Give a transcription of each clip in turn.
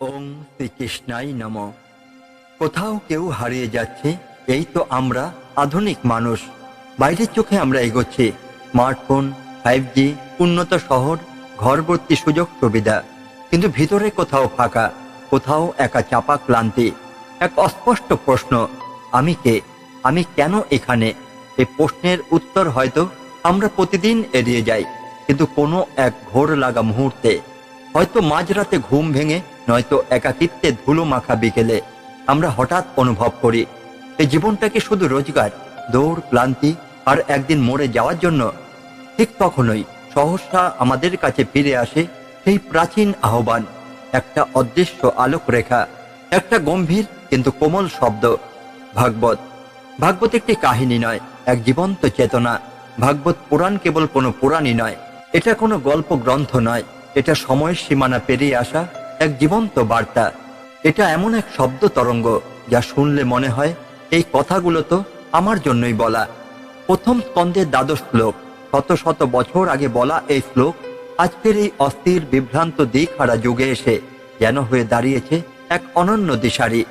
ওং শ্রীকৃষ্ণাই নম। কোথাও কেউ হারিয়ে যাচ্ছে, এই তো আমরা আধুনিক মানুষ। বাইরের চোখে আমরা এগোচ্ছি। স্মার্টফোন, ফাইভ জি, উন্নত শহর, ঘরবর্তী সুযোগ সুবিধা। কিন্তু ভিতরে কোথাও ফাঁকা, কোথাও একা চাপা ক্লান্তি। এক অস্পষ্ট প্রশ্ন, আমি কে? আমি কেন এখানে? এই প্রশ্নের উত্তর হয়তো আমরা প্রতিদিন এড়িয়ে যাই, কিন্তু কোনো এক ঘোর লাগা মুহূর্তে। হয়তো মাঝরাতে ঘুম ভেঙে নয়তো একাকিত্বে ধুলো মাখা বিকেলে আমরা হঠাৎ অনুভব করি, এই জীবনটাকে শুধু রোজগার, দৌড়, ক্লান্তি আর একদিন মরে যাওয়ার জন্য। ঠিক তখনই সহসা আমাদের কাছে ফিরে আসে সেই প্রাচীন আহ্বান, একটা অদৃশ্য আলোক রেখা একটা গম্ভীর কিন্তু কোমল শব্দ, ভাগবত। ভাগবত একটি কাহিনী নয়, এক জীবন্ত চেতনা। ভাগবত পুরাণ কেবল কোনো পুরাণই নয়, এটা কোনো গল্প গ্রন্থ নয়, এটা সময়ের সীমানা পেরিয়ে আসা এক জীবন্ত বার্তা। এটা এমন এক শব্দ তরঙ্গ যা শুনলে মনে হয়, এই কথাগুলো তো আমার জন্যই বলা। প্রথম স্কন্ধের দ্বাদশ শ্লোক, শত শত বছর আগে বলা এই শ্লোক, আজকের এই অস্থির বিভ্রান্ত দিক হারা যুগে এসে যেন হয়ে দাঁড়িয়েছে এক অনন্য দিশারি।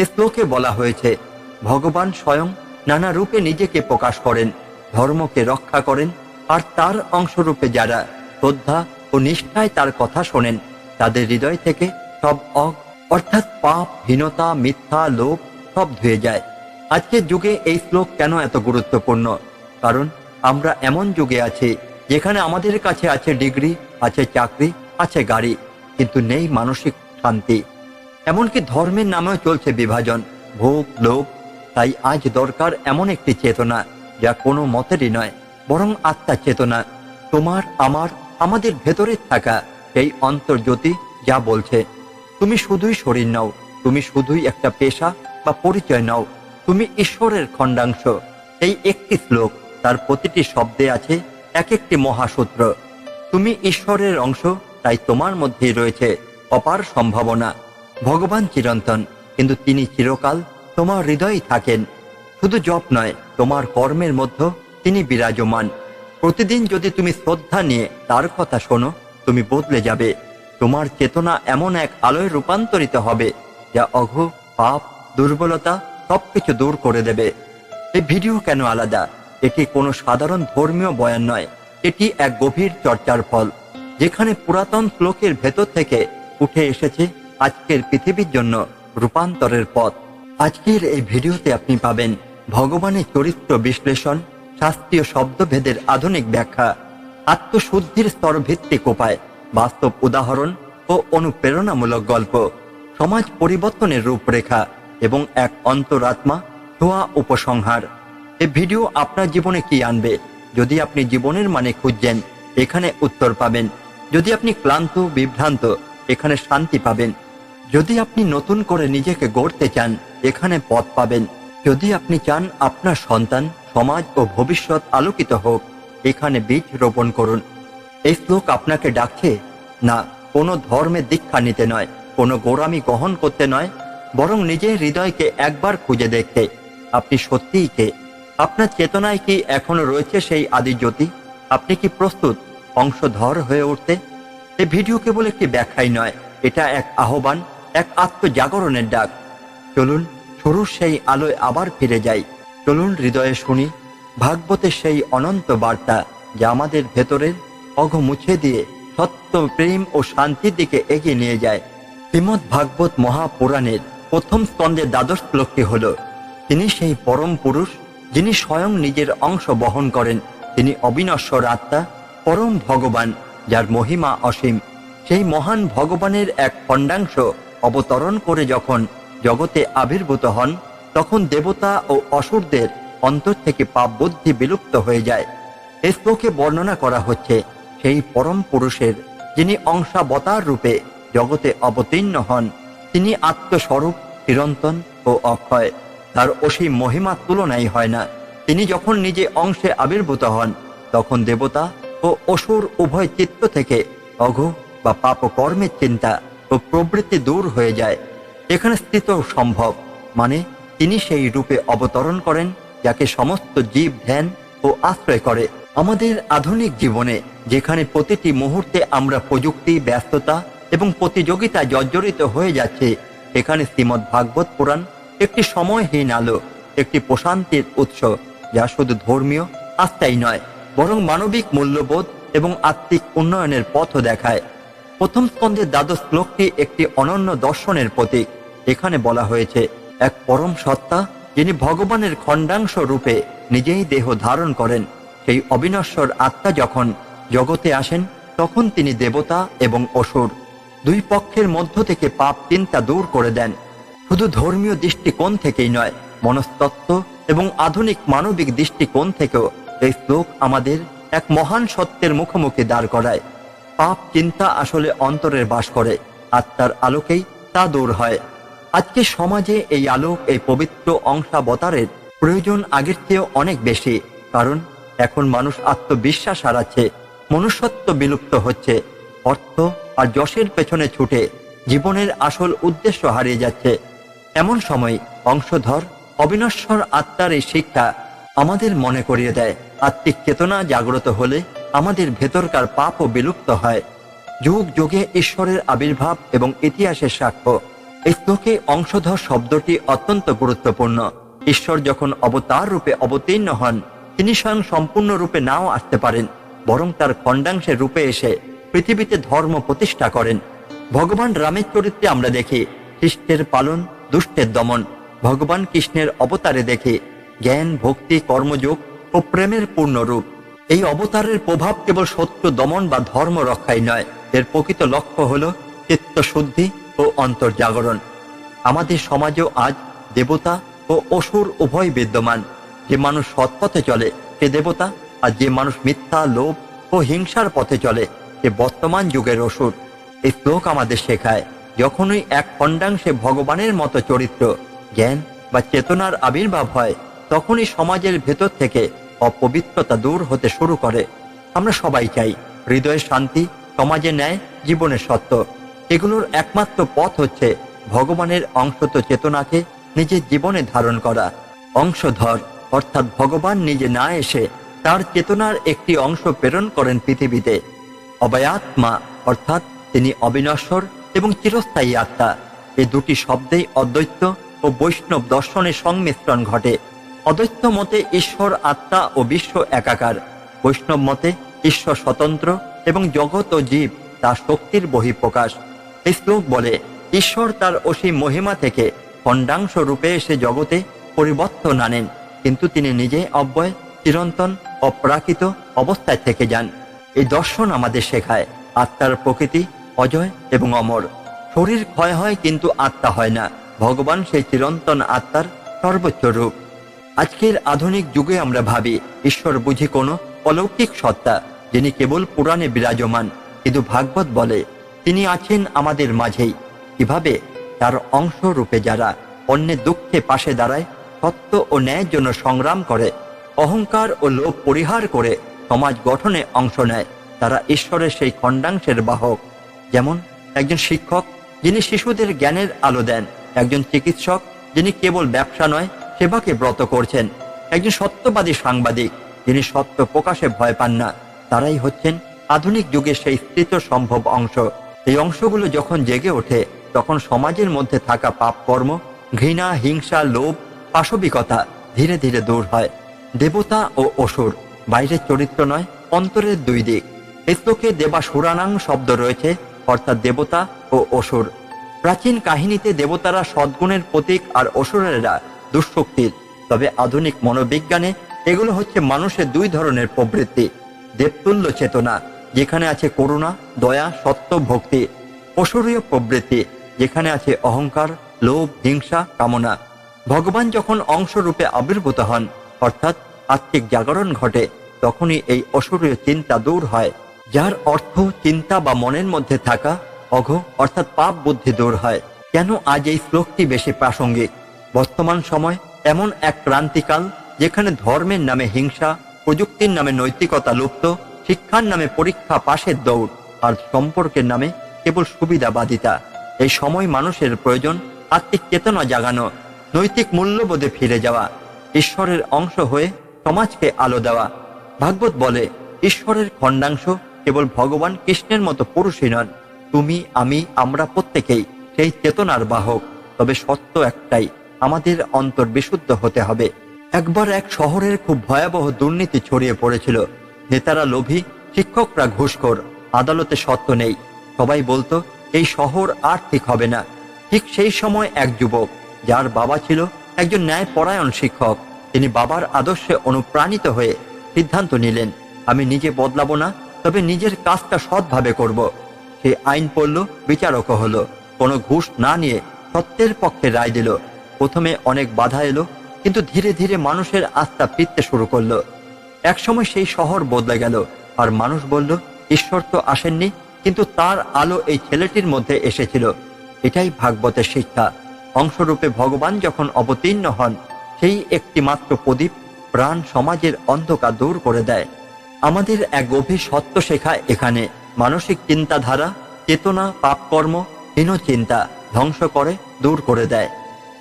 এ শ্লোকে বলা হয়েছে, ভগবান স্বয়ং নানা রূপে নিজেকে প্রকাশ করেন, ধর্মকে রক্ষা করেন, আর তার অংশরূপে যারা শ্রদ্ধা ও নিষ্ঠায় তার কথা শোনেন তাদের হৃদয় থেকে সব অগ, অর্থাৎ পাপ, হীনতা, মিথ্যা, লোভ, সব ধুয়ে যায়। আজকের যুগে এই শ্লোক কেন এত গুরুত্বপূর্ণ? কারণ আমরা এমন যুগে আছি, যেখানে আমাদের কাছে আছে ডিগ্রি, আছে চাকরি, আছে গাড়ি, কিন্তু নেই মানসিক শান্তি। এমনকি ধর্মের নামেও চলছে বিভাজন, ভোগ, লোভ। তাই আজ দরকার এমন একটি চেতনা, যা কোনো মতেরই নয়, বরং আত্মার চেতনা। তোমার, আমার, আমাদের ভেতরে থাকা। সেই অন্তর্জ্যোতি যা বলছে, তুমি শুধুই শরীর নাও, তুমি শুধুই একটা পেশা বা পরিচয় নাও, তুমি ঈশ্বরের খণ্ডাংশ। এই একটি শ্লোক, তার প্রতিটি শব্দে আছে এক একটি মহাসূত্র। তুমি ঈশ্বরের অংশ, তাই তোমার মধ্যেই রয়েছে অপার সম্ভাবনা। ভগবান চিরন্তন, কিন্তু তিনি চিরকাল তোমার হৃদয়ে থাকেন। শুধু জপ নয়, তোমার কর্মের মধ্যে তিনি বিরাজমান। প্রতিদিন যদি তুমি শ্রদ্ধা নিয়ে তার কথা শোনো তুমি বদলে যাবে। তোমার চেতনা এমন এক আলোয় রূপান্তরিত হবে, যা অঘ পাপ, দুর্বলতা সবকিছু দূর করে দেবে। এই ভিডিও কেন আলাদা? এটি কোনো সাধারণ ধর্মীয় বয়ান নয়। এটি এক গভীর চর্চার ফল, যেখানে পুরাতন শ্লোকের ভেতর থেকে উঠে এসেছে আজকের পৃথিবীর জন্য রূপান্তরের পথ। আজকের এই ভিডিওতে আপনি পাবেন ভগবানের চরিত্র বিশ্লেষণ, শাস্ত্রীয় শব্দভেদের আধুনিক ব্যাখ্যা আত্মশুদ্ধির স্তর ভিত্তিক উপায়, বাস্তব উদাহরণ ও অনুপ্রেরণামূলক গল্প, সমাজ পরিবর্তনের রূপরেখা এবং এক অন্তরাত্মা ধোয়া উপসংহার। এ ভিডিও আপনার জীবনে কি আনবে? যদি আপনি জীবনের মানে খুঁজছেন, এখানে উত্তর পাবেন। যদি আপনি ক্লান্ত, বিভ্রান্ত, এখানে শান্তি পাবেন। যদি আপনি নতুন করে নিজেকে গড়তে চান, এখানে পথ পাবেন। যদি আপনি চান আপনার সন্তান, সমাজ ও ভবিষ্যৎ আলোকিত হোক এখানে বীজ রোপণ করুন। এই শ্লোক আপনাকে ডাকছে না, কোনো ধর্মের দীক্ষা নিতে নয়, কোনো গোড়ামি গ্রহণ করতে নয়, বরং নিজের হৃদয়কে একবার খুঁজে দেখতে আপনি সত্যিই কে? আপনার চেতনায় কি এখনও রয়েছে সেই আদি জ্যোতি? আপনি কি প্রস্তুত, অংশধর হয়ে উঠতে? এই ভিডিও কেবল একটি ব্যাখ্যাই নয়, এটা এক আহ্বান, এক আত্মজাগরণের ডাক। চলুন, শুরুর সেই আলোয় আবার ফিরে যাই। চলুন হৃদয়ে শুনি ভাগবতের সেই অনন্ত বার্তা যা আমাদের ভেতরের অঘ মুছে দিয়ে সত্য, প্রেম ও শান্তির দিকে এগিয়ে নিয়ে যায়। শ্রীমৎ ভাগবত মহাপুরাণের প্রথম স্কন্ধের দ্বাদশ শ্লোকটি হল, তিনি সেই পরম পুরুষ যিনি স্বয়ং নিজের অংশ বহন করেন। তিনি অবিনশ্বর আত্মা, পরম ভগবান, যার মহিমা অসীম। সেই মহান ভগবানের এক খণ্ডাংশ অবতরণ করে যখন জগতে আবির্ভূত হন, তখন দেবতা ও অসুরদের অন্তর থেকে পাপ বুদ্ধি বিলুপ্ত হয়ে যায়। এই শ্লোকে বর্ণনা করা হচ্ছে সেই পরম পুরুষের, যিনি অংশাবতার রূপে জগতে অবতীর্ণ হন, তিনি আত্মস্বরূপ, চিরন্তন ও অক্ষয়। তার অসীম মহিমা তুলনাই হয় না। তিনি যখন নিজে অংশে আবির্ভূত হন, তখন দেবতা ও অসুর উভয় চিত্ত থেকে অঘ বা পাপ কর্মের চিন্তা ও প্রবৃত্তি দূর হয়ে যায়। এখানে স্থিত সম্ভব মানে তিনি সেই রূপে অবতরণ করেন যাকে সমস্ত জীব, ধ্যান ও আশ্রয় করে। আমাদের আধুনিক জীবনে যেখানে প্রতিটি মুহূর্তে আমরা প্রযুক্তি, ব্যস্ততা এবং প্রতিযোগিতায় জর্জরিত হয়ে যাচ্ছে এখানে শ্রীমৎ ভাগবত পুরাণ একটি সময়হীন আলো, একটি প্রশান্তির উৎস, যা শুধু ধর্মীয় আস্থাই নয়, বরং মানবিক মূল্যবোধ এবং আত্মিক উন্নয়নের পথও দেখায়। প্রথম স্কন্ধের দ্বাদশ শ্লোকটি একটি অনন্য দর্শনের প্রতীক, এখানে বলা হয়েছে, এক পরম সত্তা যিনি ভগবানের খণ্ডাংশ রূপে নিজেই দেহ ধারণ করেন, সেই অবিনশ্বর আত্মা যখন জগতে আসেন, তখন তিনি দেবতা এবং অসুর, দুই পক্ষের মধ্য থেকে পাপ চিন্তা দূর করে দেন। শুধু ধর্মীয় দৃষ্টিকোণ থেকেই নয়, মনস্তত্ত্ব এবং আধুনিক মানবিক দৃষ্টিকোণ থেকেও এই শ্লোক আমাদের এক মহান সত্যের মুখোমুখি দাঁড় করায়। পাপ চিন্তা আসলে অন্তরের বাস করে, আত্মার আলোকেই তা দূর হয়। আজকে সমাজে এই আলোক, এই পবিত্র অংশাবতারের প্রয়োজন আগের চেয়েও অনেক বেশি, কারণ এখন মানুষ আত্মবিশ্বাস হারাচ্ছে, মনুষ্যত্ব বিলুপ্ত হচ্ছে, অর্থ আর যশের পেছনে ছুটে জীবনের আসল উদ্দেশ্য হারিয়ে যাচ্ছে। এমন সময় অংশধর, অবিনশ্বর আত্মার এই শিক্ষা আমাদের মনে করিয়ে দেয়। আত্মিক চেতনা জাগ্রত হলে আমাদের ভেতরকার পাপও বিলুপ্ত হয়। যুগ যুগে ঈশ্বরের আবির্ভাব এবং ইতিহাসের সাক্ষ্য এই শ্লোকে অংশধর শব্দটি অত্যন্ত গুরুত্বপূর্ণ। ঈশ্বর যখন অবতার রূপে অবতীর্ণ হন, তিনি স্বয়ং সম্পূর্ণ রূপে নাও আসতে পারেন, বরং তার খণ্ডাংশের রূপে এসে পৃথিবীতে ধর্ম প্রতিষ্ঠা করেন। ভগবান রামের চরিত্রে আমরা দেখি খ্রিস্টের পালন, দুষ্টের দমন। ভগবান কৃষ্ণের অবতারে দেখি, জ্ঞান, ভক্তি, কর্মযোগ ও প্রেমের পূর্ণ রূপ। এই অবতারের প্রভাব কেবল সত্য দমন বা ধর্ম রক্ষাই নয়, এর প্রকৃত লক্ষ্য হল চিত্তশুদ্ধি ও অন্তর্জাগরণ। আমাদের সমাজেও আজ দেবতা ও অসুর উভয় বিদ্যমান। যে মানুষ সৎপথে চলে, সে দেবতা, আর যে মানুষ মিথ্যা, লোভ ও হিংসার পথে চলে, সে বর্তমান যুগের অসুর। এই শ্লোক আমাদের শেখায়, যখনই এক খণ্ডাংশে ভগবানের মতো চরিত্র, জ্ঞান বা চেতনার আবির্ভাব হয়, তখনই সমাজের ভেতর থেকে অপবিত্রতা দূর হতে শুরু করে। আমরা সবাই চাই হৃদয়ের শান্তি, সমাজে ন্যায় জীবনের সত্য। এগুলোর একমাত্র পথ হচ্ছে ভগবানের অংশত চেতনাকে নিজের জীবনে ধারণ করা। অংশধর, অর্থাৎ ভগবান নিজে না এসে তার চেতনার একটি অংশ প্রেরণ করেন পৃথিবীতে। অবয়াত্মা অর্থাৎ তিনি অবিনশ্বর এবং চিরস্থায়ী আত্মা। এই দুটি শব্দেই অদ্বৈত ও বৈষ্ণব দর্শনের সংমিশ্রণ ঘটে। অদ্বৈত মতে ঈশ্বর আত্মা ও বিশ্ব একাকার। বৈষ্ণব মতে ঈশ্বর স্বতন্ত্র এবং জগৎ ও জীব তার শক্তির বহিঃপ্রকাশ। শ্লোক বলে, ঈশ্বর তার অসীম মহিমা থেকে খণ্ডাংশ রূপে এসে জগতে পরিবর্তন আনেন, কিন্তু তিনি নিজে অব্যয়, চিরন্তন, অপ্রাকৃত অবস্থায় থেকে যান। এই দর্শন আমাদের শেখায়, আত্মার প্রকৃতি অজয় এবং অমর। শরীর ক্ষয় হয় কিন্তু আত্মা হয় না, ভগবান সেই চিরন্তন আত্মার সর্বোচ্চ রূপ। আজকের আধুনিক যুগে আমরা ভাবি, ঈশ্বর বুঝি কোনো অলৌকিক সত্তা, যিনি কেবল পুরাণে বিরাজমান, কিন্তু ভাগবত বলে তিনি আছেন আমাদের মাঝেই। কীভাবে? তার অংশ রূপে যারা অন্যের দুঃখে পাশে দাঁড়ায়, সত্য ও ন্যায়ের জন্য সংগ্রাম করে, অহংকার ও লোভ পরিহার করে সমাজ গঠনে অংশ নেয়, তারা ঈশ্বরের সেই খণ্ডাংশের বাহক। যেমন একজন শিক্ষক, যিনি শিশুদের জ্ঞানের আলো দেন, একজন চিকিৎসক, যিনি কেবল ব্যবসা নয়, সেবাকে ব্রত করছেন, একজন সত্যবাদী সাংবাদিক, যিনি সত্য প্রকাশে ভয় পান না, তারাই হচ্ছেন আধুনিক যুগের সেই স্থিত সম্ভব অংশ। এই অংশগুলো যখন জেগে ওঠে, তখন সমাজের মধ্যে থাকা পাপ কর্ম ঘৃণা, হিংসা, লোভ, পাশবিকতা ধীরে ধীরে দূর হয়। দেবতা ও অসুর, বাইরের চরিত্র নয়, অন্তরের দুই দিক। এই শ্লোকে দেবা সুরানাং শব্দ রয়েছে, অর্থাৎ দেবতা ও অসুর। প্রাচীন কাহিনীতে দেবতারা সদ্গুণের প্রতীক আর অসুরেরা দুঃশক্তির। তবে আধুনিক মনোবিজ্ঞানে এগুলো হচ্ছে মানুষের দুই ধরনের প্রবৃত্তি, দেবতুল্য চেতনা যেখানে আছে করুণা, দয়া, সত্য, ভক্তি অসুরীয় প্রবৃত্তি, যেখানে আছে অহংকার, লোভ, হিংসা, কামনা। ভগবান যখন অংশরূপে আবির্ভূত হন, অর্থাৎ আত্মিক জাগরণ ঘটে, তখনই এই অসুরীয় চিন্তা দূর হয়, যার অর্থ চিন্তা বা মনের মধ্যে থাকা, অঘ, অর্থাৎ পাপ বুদ্ধি দূর হয়। কেন আজ এই শ্লোকটি বেশি প্রাসঙ্গিক? বর্তমান সময় এমন এক ক্রান্তিকাল, যেখানে ধর্মের নামে হিংসা, প্রযুক্তির নামে নৈতিকতা লুপ্ত শিক্ষার নামে পরীক্ষা পাশের দৌড় আর সম্পর্কের নামে কেবল সুবিধাবাদিতা এই সময় মানুষের প্রয়োজন, আত্মিক চেতনা জাগানো, নৈতিক মূল্যবোধে ফিরে যাওয়া, ঈশ্বরের অংশ হয়ে সমাজকে আলো দেওয়া। ভাগবত বলে, ঈশ্বরের খণ্ডাংশ কেবল ভগবান কৃষ্ণের মতো পুরুষই নন। তুমি, আমি, আমরা প্রত্যেকেই সেই চেতনার বাহক। তবে সত্য একটাই, আমাদের অন্তর বিশুদ্ধ হতে হবে। একবার এক শহরের খুব ভয়াবহ দুর্নীতি ছড়িয়ে পড়েছিল। নেতারা লোভী, শিক্ষকরা ঘুষখোর, আদালতে সত্য নেই। সবাই বলতো, এই শহর আর ঠিক হবে না। ঠিক সেই সময় এক যুবক, যার বাবা ছিল একজন ন্যায়পরায়ণ শিক্ষক, তিনি বাবার আদর্শে অনুপ্রাণিত হয়ে সিদ্ধান্ত নিলেন, আমি নিজে বদলাবো না, তবে নিজের কাজটা সৎভাবে করব। সে আইন পড়ল, বিচারকও হলো। কোনো ঘুষ না নিয়ে সত্যের পক্ষে রায় দিল। প্রথমে অনেক বাধা এলো, কিন্তু ধীরে ধীরে মানুষের আস্থা ফিরতে শুরু করল। একসময় সেই শহর বদলে গেল, আর মানুষ বলল, ঈশ্বর তো আসেননি, কিন্তু তার আলো এই ছেলেটির মধ্যে এসেছিল। এটাই ভাগবতের শিক্ষা। অংশরূপে ভগবান যখন অবতীর্ণ হন, সেই একটি মাত্র প্রদীপ প্রাণ সমাজের অন্ধকার দূর করে দেয়। আমাদের এক গভীর সত্য শেখা এখানে। মানসিক চিন্তাধারা, চেতনা, পাপকর্ম, হীন চিন্তা ধ্বংস করে, দূর করে দেয়।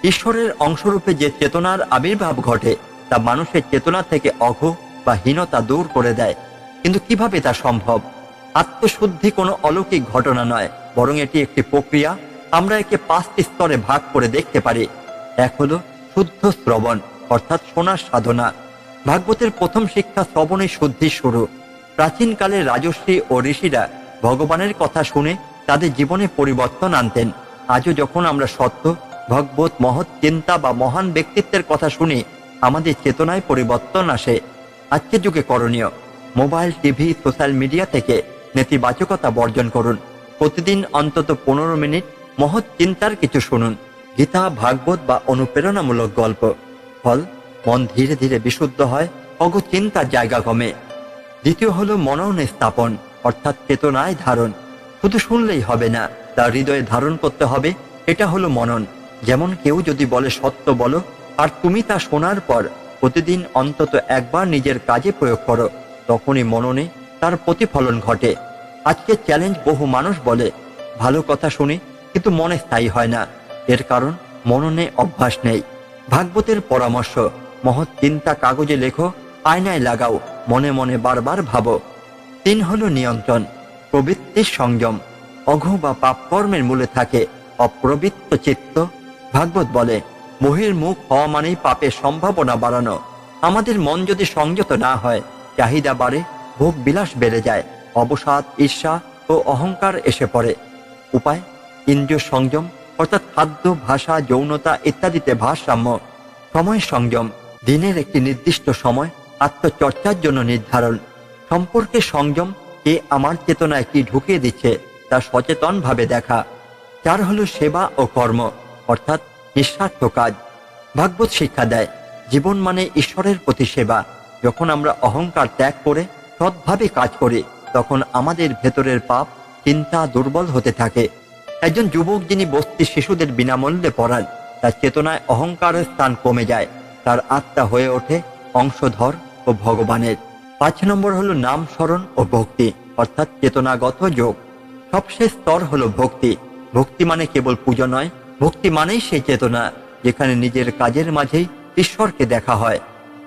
ঈশ্বরের অংশরূপে যে চেতনার আবির্ভাব ঘটে, তা মানুষের চেতনা থেকে অঘ বা হীনতা দূর করে দেয়। কিন্তু কীভাবে তা সম্ভব? আত্মশুদ্ধি কোনো অলৌকিক ঘটনা নয়, বরং এটি একটি প্রক্রিয়া। আমরা একে পাঁচটি স্তরে ভাগ করে দেখতে পারি। এক হলো শুদ্ধ শ্রবণ, অর্থাৎ শোনার সাধনা। ভাগবতের প্রথম শিক্ষা শ্রবণে শুদ্ধির শুরু। প্রাচীনকালে রাজশ্রী ও ঋষিরা ভগবানের কথা শুনে তাদের জীবনে পরিবর্তন আনতেন। আজও যখন আমরা সত্য, ভগবত, মহৎ, চিন্তা বা মহান ব্যক্তিত্বের কথা শুনি, আমাদের চেতনায় পরিবর্তন আসে। আজকের যুগে করণীয়। মোবাইল, টিভি, সোশ্যাল মিডিয়া থেকে নেতিবাচকতা বর্জন করুন। প্রতিদিন অন্তত পনেরো মিনিট মহৎ চিন্তার কিছু শুনুন। গীতা, ভাগবত বা অনুপ্রেরণামূলক গল্প। ফল, মন ধীরে ধীরে বিশুদ্ধ হয় অগ চিন্তার জায়গা কমে। দ্বিতীয় হলো মননে স্থাপন অর্থাৎ চেতনায় ধারণ। শুধু শুনলেই হবে না, তার হৃদয়ে ধারণ করতে হবে, এটা হলো মনন। যেমন কেউ যদি বলে সত্য বলো, আর তুমি তা শোনার পর প্রতিদিন অন্তত একবার নিজের কাজে প্রয়োগ করো। তখনই মননে তার প্রতিফলন ঘটে। আজকে চ্যালেঞ্জ বহু মানুষ বলে, ভালো কথা শুনি কিন্তু মনে স্থায়ী হয় না। এর কারণ মননে অভ্যাস নেই। ভাগবতের পরামর্শ, মহৎ চিন্তা কাগজে লেখো, আয়নায় লাগাও, মনে মনে বারবার ভাবো। তিন হলো নিয়ন্ত্রণ, প্রবৃত্তির সংযম। অঘ বা পাপ কর্মের মূলে থাকে অপ্রবৃত্ত চিত্ত। ভাগবত বলে মোহের মুখ হওয়া মানেই পাপের সম্ভাবনা বাড়ানো। আমাদের মন যদি সংযত না হয়, চাহিদা বাড়ে, ভোগ বিলাস বেড়ে যায়, অবসাদ, ঈর্ষা ও অহংকার এসে পড়ে। উপায়? ইন্দ্রিয় সংযম, অর্থাৎ খাদ্য, ভাষা, যৌনতা ইত্যাদিতে ভারসাম্য। সময় সংযম, দিনের একটি নির্দিষ্ট সময়, আত্মচর্চার জন্য নির্ধারণ। সম্পর্কে সংযম, কে আমার চেতনায় কি ঢুকিয়ে দিচ্ছে, তা সচেতনভাবে দেখা। চার হলো সেবা ও কর্ম, অর্থাৎ নিঃস্বার্থ কাজ। ভাগবত শিক্ষা দেয়, জীবন মানে ঈশ্বরের প্রতি সেবা। যখন আমরা অহংকার ত্যাগ করে, সৎভাবে কাজ করি, তখন আমাদের ভেতরের পাপ, চিন্তা দুর্বল হতে থাকে। একজন যুবক যিনি বস্তি শিশুদের বিনামূল্যে পড়ান, তার চেতনায় অহংকারের স্থান কমে যায়। তার আত্মা হয়ে ওঠে অংশধর ও ভগবানের। পাঁচ নম্বর হলো নাম স্মরণ ও ভক্তি, অর্থাৎ চেতনাগত যোগ। সবশেষ স্তর হলো ভক্তি। ভক্তি মানে কেবল পুজো নয় ভক্তি মানেই সেই চেতনা যেখানে নিজের কাজের মাঝেই ঈশ্বরকে দেখা হয়।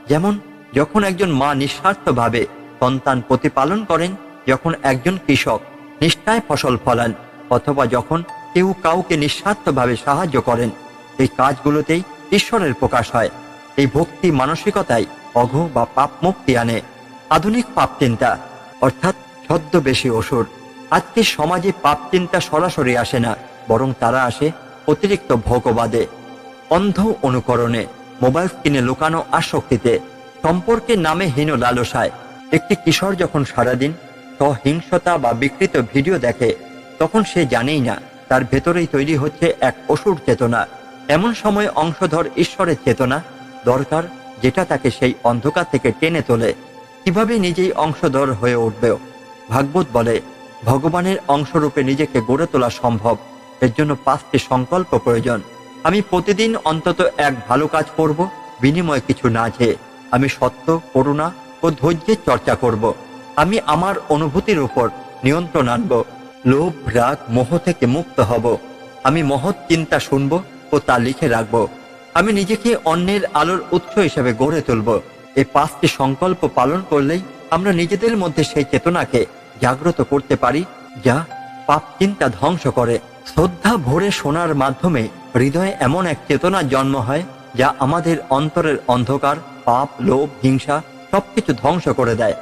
যেমন, যখন একজন মা নিঃস্বার্থভাবে সন্তান প্রতিপালন করেন, যখন একজন কৃষক নিষ্ঠায় ফসল ফলান, অথবা যখন কেউ কাউকে নিঃস্বার্থভাবে সাহায্য করেন, এই কাজগুলোতেই ঈশ্বরের প্রকাশ হয়। এই ভক্তি মানসিকতাই অঘ বা পাপ মুক্তি আনে। আধুনিক পাপ চিন্তা, অর্থাৎ ছদ্মবেশী অসুর। আজকে সমাজে পাপ চিন্তা সরাসরি আসে না, বরং তারা আসে অতিরিক্ত ভোগবাদে, অন্ধ অনুকরণে, মোবাইল স্ক্রিনে লুকানো আসক্তিতে সম্পর্কের নামে হীন লালসায়, একটি কিশোর যখন সারাদিন সহিংসতা বা বিকৃত ভিডিও দেখে, তখন সে জানেই না, তার ভেতরেই তৈরি হচ্ছে এক অসুর চেতনা। এমন সময় অংশধর ঈশ্বরের চেতনা, দরকার যেটা তাকে সেই অন্ধকার থেকে টেনে তোলে। কীভাবে নিজেই অংশধর হয়ে উঠবে ভাগবত বলে, ভগবানের অংশরূপে নিজেকে গড়ে তোলা সম্ভব। এর জন্য পাঁচটি সংকল্প প্রয়োজন। আমি প্রতিদিন অন্তত এক ভালো কাজ করব, বিনিময়ে কিছু না চেয়ে আমি সত্য, করুণা ও ধৈর্যের চর্চা করব। আমি আমার অনুভূতির উপর নিয়ন্ত্রণ আনব। লোভ, রাগ, মোহ থেকে মুক্ত হব। আমি মহৎ চিন্তা শুনব ও তা লিখে রাখব। আমি নিজেকে অন্যের আলোর উৎস হিসেবে গড়ে তুলব। এই পাঁচটি সংকল্প পালন করলেই আমরা নিজেদের মধ্যে সেই চেতনাকে জাগ্রত করতে পারি যা পাপ চিন্তা ধ্বংস করে। শ্রদ্ধা ভরে শোনার মাধ্যমে হৃদয়ে এমন এক চেতনার জন্ম হয় যা আমাদের অন্তরের অন্ধকার, পাপ, লোভ, হিংসা সবকিছু ধ্বংস করে দেয়।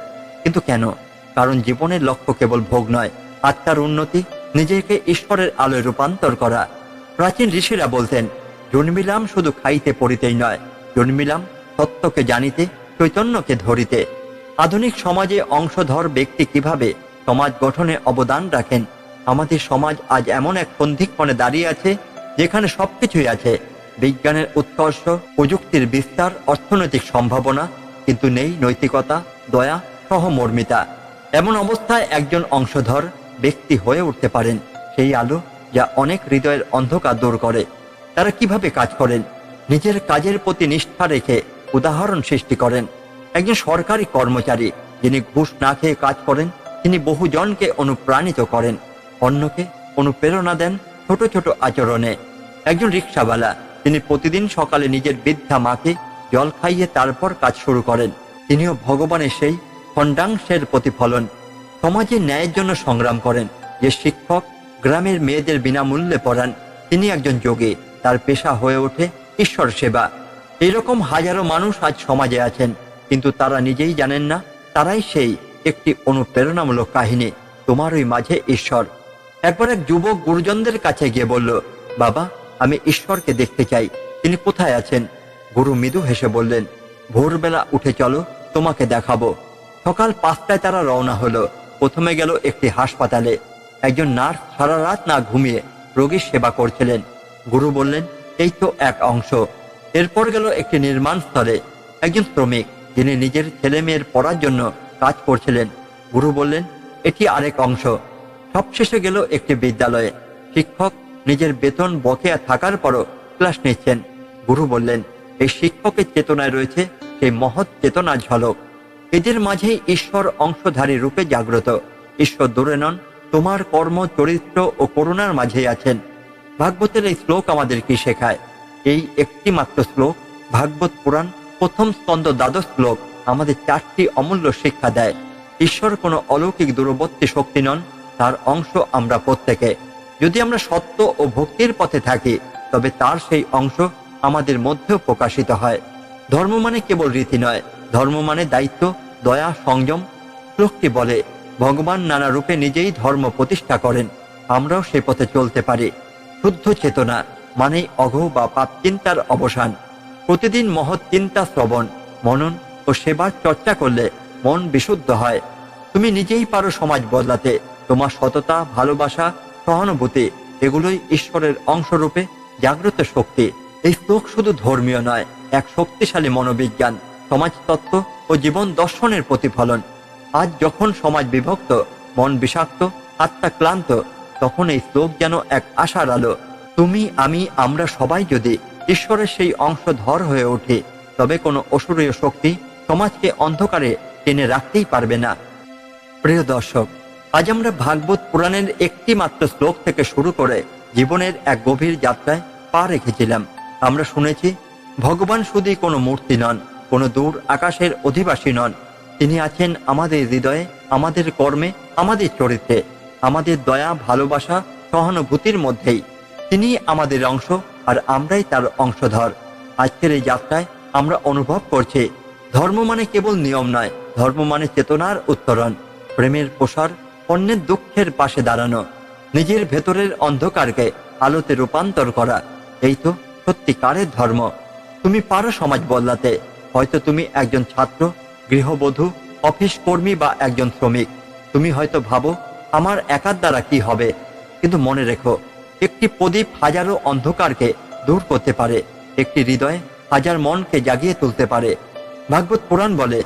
কিন্তু কেন? কারণ জীবনের লক্ষ্য কেবল ভোগ নয়, আত্মার উন্নতি, নিজেকে ঈশ্বরের আলোয় রূপান্তর করা। প্রাচীন ঋষিরা বলতেন, জন্মিলাম শুধু খাইতে পড়িতেই নয়, জন্মিলাম সত্যকে জানিতে, চৈতন্যকে ধরিতে। আধুনিক সমাজে অংশধর ব্যক্তি কীভাবে সমাজ গঠনে অবদান রাখেন আমাদের সমাজ আজ এমন এক সন্ধিক্ষণে দাঁড়িয়ে আছে যেখানে সবকিছুই আছে। বিজ্ঞানের উৎকর্ষ, প্রযুক্তির বিস্তার, অর্থনৈতিক সম্ভাবনা, কিন্তু নেই নৈতিকতা, দয়া, সহমর্মিতা। এমন অবস্থায় একজন অংশধর ব্যক্তি হয়ে উঠতে পারেন সেই আলো যা অনেক হৃদয়ের অন্ধকার দূর করে। তারা কীভাবে কাজ করেন? নিজের কাজের প্রতি নিষ্ঠা রেখে উদাহরণ সৃষ্টি করেন। একজন সরকারি কর্মচারী, যিনি ঘুষ না খেয়ে কাজ করেন, তিনি বহুজনকে অনুপ্রাণিত করেন। অন্যকে অনুপ্রেরণা দেন ছোট ছোট আচরণে। একজন রিক্সাওয়ালা, তিনি প্রতিদিন সকালে নিজের বৃদ্ধা মাকে জল খাইয়ে তারপর কাজ শুরু করেন। তিনিও ভগবানের সেই খণ্ডাংশের প্রতিফলন সমাজে ন্যায়ের জন্য সংগ্রাম করেন। যে শিক্ষক গ্রামের মেয়েদের বিনামূল্যে পড়ান, তিনি একজন যোগী, তার পেশা হয়ে ওঠে ঈশ্বর সেবা। এরকম হাজারো মানুষ আজ সমাজে আছেন, কিন্তু তারা নিজেই জানেন না, তারাই সেই একটি অনুপ্রেরণামূলক কাহিনী, তোমারই মাঝে ঈশ্বর। একবার এক যুবক গুরুজনদের কাছে গিয়ে বলল, বাবা, আমি ঈশ্বরকে দেখতে চাই। তিনি কোথায় আছেন? গুরু মৃদু হেসে বললেন, ভোরবেলা উঠে চলো, তোমাকে দেখাবো। সকাল পাঁচটায় তারা রওনা হলো। প্রথমে গেল একটি হাসপাতালে। একজন নার্স সারা রাত না ঘুমিয়ে রোগীর সেবা করছিলেন। গুরু বললেন, এই তো এক অংশ। এরপর গেল একটি নির্মাণ স্থলে। একজন শ্রমিক, যিনি নিজের ছেলে মেয়ের পড়ার জন্য কাজ করছিলেন। গুরু বললেন, এটি আরেক অংশ। সবশেষে গেল একটি বিদ্যালয়ে। শিক্ষক নিজের বেতন বকেয়া থাকার পরও ক্লাস নিচ্ছেন। গুরু বললেন, এই শিক্ষকের চেতনায় রয়েছে, সেই মহৎ চেতনার ঝলক। এদের মাঝেই ঈশ্বর অংশধারী রূপে জাগ্রত। ঈশ্বর দূরে নন, তোমার কর্ম, চরিত্র ও করুণার মাঝেই আছেন। ভাগবতের এই শ্লোক আমাদের কি শেখায়? এই একটি মাত্র শ্লোক, ভাগবত পুরাণ, প্রথম স্কন্দ দ্বাদশ শ্লোক, আমাদের চারটি অমূল্য শিক্ষা দেয়। ঈশ্বর কোনো অলৌকিক দূরবর্তী শক্তি নন তার অংশ আমরা প্রত্যেকে। যদি আমরা সত্য ও ভক্তির পথে থাকি, তবে তার সেই অংশ আমাদের মধ্যেও প্রকাশিত হয়। ধর্ম মানে কেবল রীতি নয়, ধর্ম মানে দায়িত্ব, দয়া, সংযম শ্লোকটি বলে। ভগবান নানা রূপে নিজেই ধর্ম প্রতিষ্ঠা করেন, আমরাও সে পথে চলতে পারি। শুদ্ধ চেতনা মানে অঘ বা পাপ চিন্তার অবসান। প্রতিদিন মহৎ চিন্তা শ্রবণ, মনন ও সেবার চর্চা করলে মন বিশুদ্ধ হয়। তুমি নিজেই পারো সমাজ বদলাতে। তোমার সততা, ভালোবাসা, সহানুভূতি, এগুলোই ঈশ্বরের অংশরূপে জাগ্রত শক্তি। এই শ্লোক শুধু ধর্মীয় নয়, এক শক্তিশালী মনোবিজ্ঞান, সমাজতত্ত্ব ও জীবন দর্শনের প্রতিফলন। আজ যখন সমাজ বিভক্ত, মন বিষাক্ত, আত্মা ক্লান্ত, তখন এই শ্লোক যেন এক আশার আলো। তুমি, আমি, আমরা সবাই যদি ঈশ্বরের সেই অংশ ধর হয়ে ওঠে তবে কোনো অসুরীয় শক্তি সমাজকে অন্ধকারে টেনে রাখতেই পারবে না। প্রিয় দর্শক আজ আমরা ভাগবত পুরাণের একটি মাত্র শ্লোক থেকে শুরু করে জীবনের এক গভীর যাত্রায় পা রেখেছিলাম। আমরা শুনেছি, ভগবান শুধুই কোনো মূর্তি নন, কোনো দূর আকাশের অধিবাসী নন। তিনি আছেন আমাদের হৃদয়ে, আমাদের কর্মে, আমাদের চরিত্রে, আমাদের দয়া, ভালোবাসা, সহানুভূতির মধ্যেই। তিনি আমাদের অংশ আর আমরাই তার অংশধর। আজকের এই যাত্রায় আমরা অনুভব করছি, ধর্ম মানে কেবল নিয়ম নয়, ধর্ম মানে চেতনার উত্তরণ। প্রেমের প্রসার অন্যের দুঃখের পাশে দাঁড়ানো, নিজের ভেতরের অন্ধকারকে আলোতে রূপান্তর করা, এই তো সত্যিকারের ধর্ম। তুমি পারো সমাজ বদলাতে, হয়তো তুমি একজন ছাত্র, গৃহবধূ, অফিস কর্মী বা একজন শ্রমিক। তুমি হয়তো ভাবো, আমার একার দ্বারা কি হবে? কিন্তু মনে রেখো, একটি প্রদীপ হাজারো অন্ধকারকে দূর করতে পারে, একটি হৃদয় হাজার মনকে জাগিয়ে তুলতে পারে। ভাগবত পুরাণ বলে,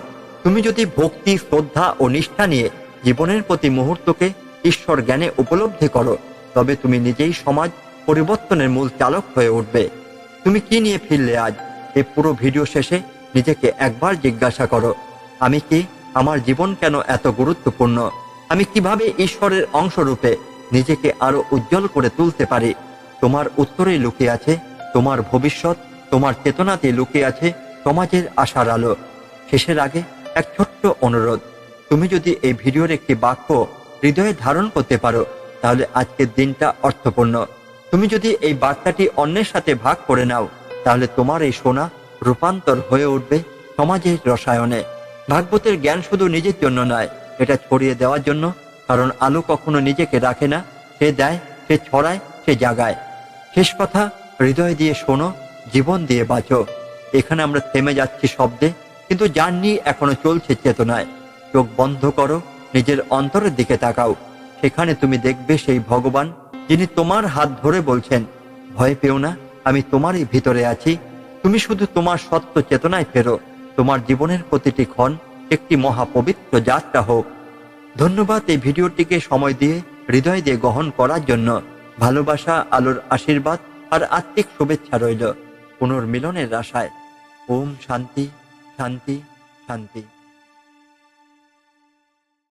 তুমি যদি ভক্তি, শ্রদ্ধা ও নিষ্ঠা নিয়ে জীবনের প্রতি মুহূর্তকে ঈশ্বর জ্ঞানে উপলব্ধি করো। তবে তুমি নিজেই সমাজ পরিবর্তনের মূল চালক হয়ে উঠবে। তুমি কি নিয়ে ফিরলে আজ? এই পুরো ভিডিও শেষে নিজেকে একবার জিজ্ঞাসা করো, আমি কি আমার জীবন কেন এত গুরুত্বপূর্ণ? আমি কীভাবে ঈশ্বরের অংশরূপে নিজেকে আরও উজ্জ্বল করে তুলতে পারি? তোমার উত্তরেই লুকিয়ে আছে, তোমার ভবিষ্যৎ, তোমার চেতনাতে লুকিয়ে আছে সমাজের আশার আলো। শেষের আগে এক ছোট্ট অনুরোধ তুমি যদি এই ভিডিওর একটি বাক্য হৃদয়ে ধারণ করতে পারো, তাহলে আজকের দিনটা অর্থপূর্ণ। তুমি যদি এই বার্তাটি অন্যের সাথে ভাগ করে নাও, তাহলে তোমার এই সোনা রূপান্তর হয়ে উঠবে সমাজের রসায়নে। ভাগবতের জ্ঞান শুধু নিজের জন্য নয়, এটা ছড়িয়ে দেওয়ার জন্য, কারণ আলো কখনো নিজেকে রাখে না। সে দেয়, সে ছড়ায়, সে জাগায়। শেষ কথা, হৃদয় দিয়ে শোনো, জীবন দিয়ে বাঁচো। এখানে আমরা থেমে যাচ্ছি শব্দে, কিন্তু জার্নি এখনও চলছে চেতনায়। চোখ বন্ধ করো, নিজের অন্তরের দিকে তাকাও। সেখানে তুমি দেখবে সেই ভগবান, যিনি তোমার হাত ধরে বলছেন, ভয় পেও না, আমি তোমারই ভিতরে আছি। তুমি শুধু তোমার সত্য চেতনায় ফেরো। তোমার জীবনের প্রতিটি ক্ষণ একটি মহাপবিত্র যাত্রা হোক। ধন্যবাদ এই ভিডিওটিকে সময় দিয়ে হৃদয় দিয়ে গ্রহণ করার জন্য। ভালোবাসা, আলোর আশীর্বাদ আর আত্মিক শুভেচ্ছা রইল। পুনর্মিলনের আশায়। ওম শান্তি শান্তি শান্তি।